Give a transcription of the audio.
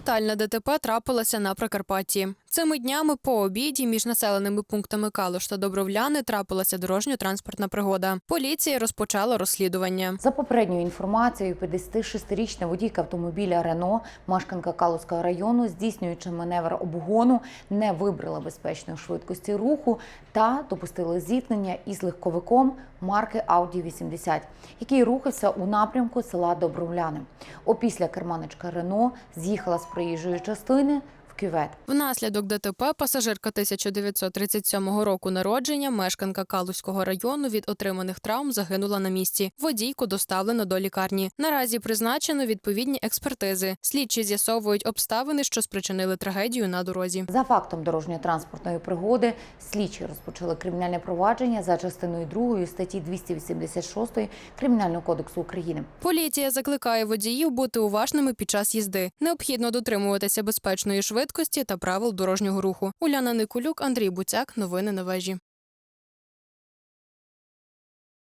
Летальне ДТП трапилося на Прикарпатті. Цими днями по обіді між населеними пунктами Калуш та Добровляни трапилася дорожньо-транспортна пригода. Поліція розпочала розслідування. За попередньою інформацією, 56-річна водійка автомобіля Рено, мешканка Калузького району, здійснюючи маневр обгону, не вибрала безпечної швидкості руху та допустила зіткнення із легковиком марки Audi 80, який рухався у напрямку села Добровляни. Опісля керманичка Рено з'їхала з проїжджої частини кювет. Внаслідок ДТП пасажирка 1937 року народження, мешканка Калузького району від отриманих травм загинула на місці. Водійку доставлено до лікарні. Наразі призначено відповідні експертизи. Слідчі з'ясовують обставини, що спричинили трагедію на дорозі. За фактом дорожньо-транспортної пригоди слідчі розпочали кримінальне провадження за частиною 2 статті 286 Кримінального кодексу України. Поліція закликає водіїв бути уважними під час їзди. Необхідно дотримуватися безпечної швидкості та правил дорожнього руху. Уляна Никулюк, Андрій Буцяк. Новини на вежі.